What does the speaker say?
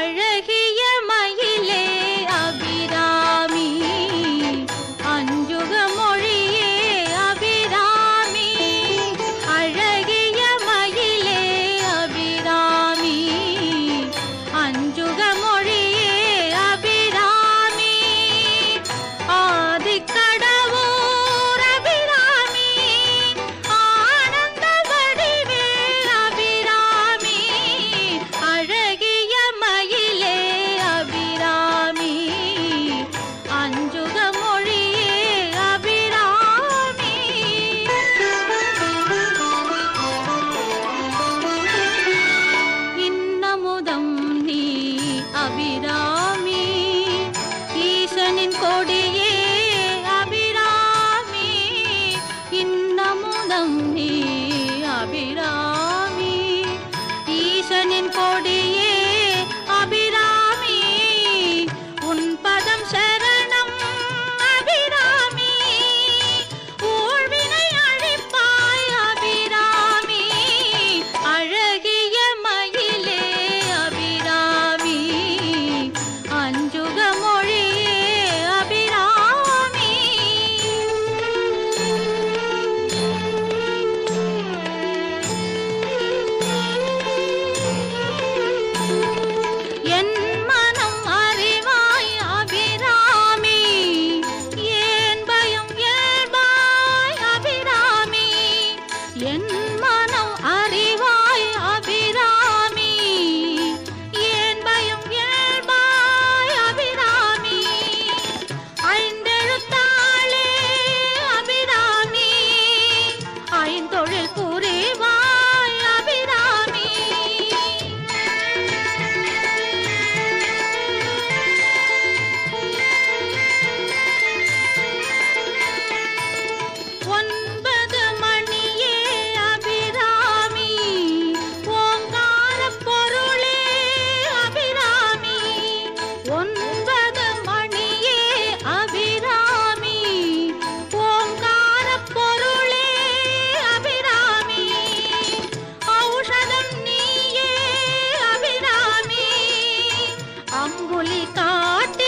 அழகிய அபிராமி ஈசனின் கொடி என்ன ஒளி காட்டு